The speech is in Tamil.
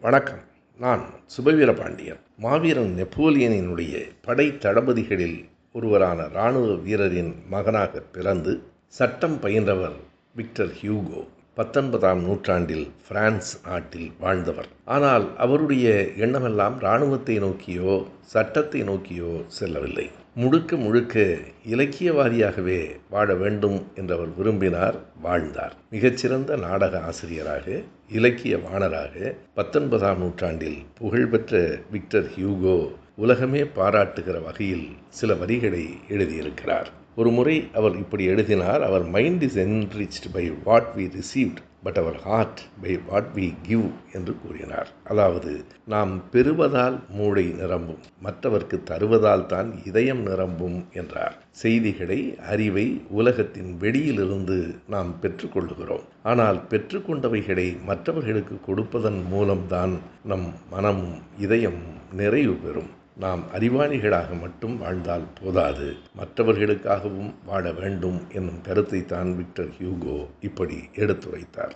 வணக்கம். நான் சுபவீர பாண்டியன் மாவீரன் நெப்போலியனினுடைய படை தளபதிகளில் ஒருவரான இராணுவ வீரரின் மகனாக பிறந்து சட்டம் பயின்றவர் விக்டர் ஹியூகோ. பத்தொன்பதாம் நூற்றாண்டில் பிரான்ஸ் நாட்டில் வாழ்ந்தவர். ஆனால் அவருடைய எண்ணமெல்லாம் இராணுவத்தை நோக்கியோ சட்டத்தை நோக்கியோ செல்லவில்லை. முழுக்க முழுக்க இலக்கியவாதியாகவே வாழ வேண்டும் என்றவர் விரும்பினார் வாழ்ந்தார். மிகச்சிறந்த நாடக ஆசிரியராக இலக்கிய வாணராக பத்தொன்பதாம் நூற்றாண்டில் புகழ்பெற்ற விக்டர் ஹியூகோ உலகமே பாராட்டுகிற வகையில் சில வரிகளை எழுதியிருக்கிறார். ஒரு முறை அவர் இப்படி எழுதினார் அவர் mind is enriched by what we received but our heart by what we give என்று கூறினார். அதாவது நாம் பெறுவதால் மூளை நிரம்பும் மற்றவர்க்கு தருவதால் தான் இதயம் நிரம்பும் என்றார். செய்திகளை அறிவை உலகத்தின் வெளியிலிருந்து நாம் பெற்றுக்கொள்ளுகிறோம். ஆனால் பெற்றுக்கொண்டவைகளை மற்றவர்களுக்கு கொடுப்பதன் மூலம்தான் நம் மனமும் இதயமும் நிறைவு பெறும். நாம் அறிவாளிகளாக மட்டும் வாழ்ந்தால் போதாது. மற்றவர்களுக்காகவும் வாழ வேண்டும் என்னும் கருத்தை தான் விக்டர் ஹியூகோ இப்படி எடுத்துரைத்தார்